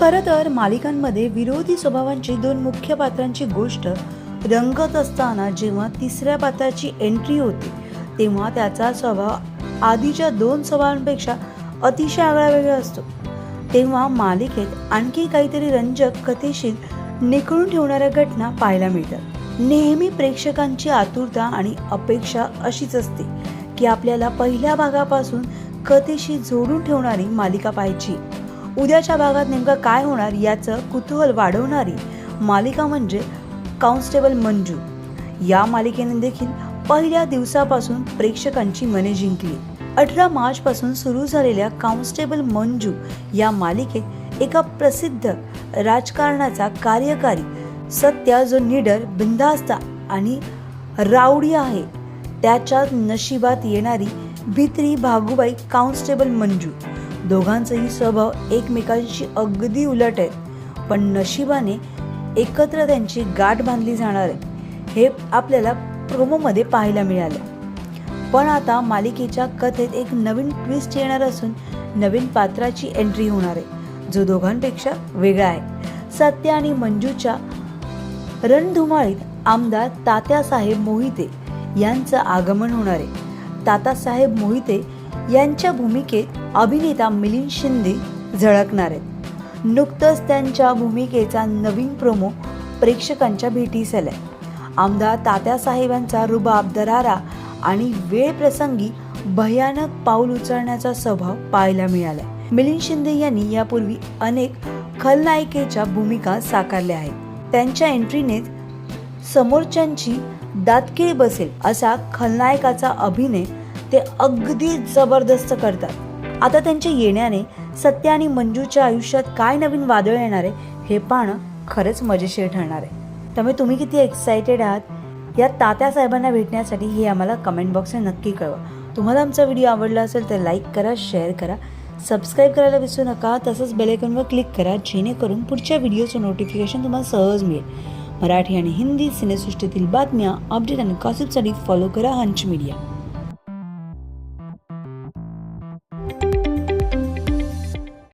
खरं तर मालिकांमध्ये विरोधी स्वभावांची दोन मुख्य पात्रांची गोष्ट रंगत असताना जेव्हा तिसऱ्या पात्राची एंट्री होते तेव्हा त्याचा स्वभाव आधीच्या दोन स्वभावांपेक्षा अतिशय आगळा वेगळा असतो. तेव्हा मालिकेत आणखी काहीतरी रंजक कथेशीर निखळून ठेवणाऱ्या घटना पाहायला मिळतात. नेहमी प्रेक्षकांची आतुरता आणि अपेक्षा अशीच असते की आपल्याला पहिल्या भागापासून कथेशी जोडून ठेवणारी मालिका पाहायची. उद्याच्या भागात नेमकं काय होणार याचं कुतूहल वाढवणारी मालिका म्हणजे कॉन्स्टेबल मंजू. या मालिकेने देखील पहिल्या दिवसापासून प्रेक्षकांची मने जिंकली. अठरा मार्चपासून सुरू झालेल्या कॉन्स्टेबल मंजू या मालिकेत एका प्रसिद्ध राजकारणाचा कार्यकारी सत्या जो निडर बिंदास्ता आणि रावडी आहे त्याच्या नशिबात येणारी भित्री भागूबाई कॉन्स्टेबल मंजू. दोघांचाही स्वभाव एकमेकांशी अगदी उलट आहे पण नशिबाने एकत्र त्यांची गाठ बांधली जाणार आहे. हे आपल्याला प्रोमोमध्ये पाहायला मिळालं. पण आता मालिकेच्या कथेत एक नवीन ट्विस्ट येणार असून नवीन पात्राची एंट्री होणार आहे. जो दोघांपेक्षा वेगळा आहे. सत्य आणि मंजूच्या रणधुमाळीत आमदार तात्यासाहेब मोहिते यांचं आगमन होणार आहे. तातासाहेब मोहिते यांच्या भूमिकेत अभिनेता मिलिंद शिंदे झळकणार आहेत. नुकतंच त्यांच्या भूमिकेचा नवीन प्रोमो प्रेक्षकांच्या भेटीस आलाय. आमदार तात्यासाहेबांचा रुबाब दरारा आणि वेळ प्रसंगी भयानक पाऊल उचलण्याचा स्वभाव पाहायला मिळाला मिलिंद शिंदे यांनी यापूर्वी अनेक खलनायिकेच्या भूमिका साकारल्या आहेत. त्यांच्या एंट्रीने समोरच्यांची दातकिळी बसेल असा खलनायकाचा अभिनय ते अगदी जबरदस्त करतात. आता त्यांच्या येण्याने सत्य आणि मंजूच्या आयुष्यात काय नवीन वादळ येणार आहे हे पाहणं खरंच मजेशीर ठरणार आहे. त्यामुळे तुम्ही किती एक्सायटेड आहात? या तात्या साहेबांना भेटण्यासाठी हे आम्हाला कमेंट बॉक्सने नक्की कळवा. तुम्हाला आमचा व्हिडिओ आवडला असेल तर लाईक करा शेअर करा. सबस्क्राईब करायला विसरू नका. तसंच बेलायकॉनवर क्लिक करा जेणेकरून पुढच्या व्हिडिओचं नोटिफिकेशन तुम्हाला सहज मिळेल. मराठी आणि हिंदी सिनेसृष्टीतील बातम्या अपडेट आणि कॉसिपसाठी फॉलो करा हंच मीडिया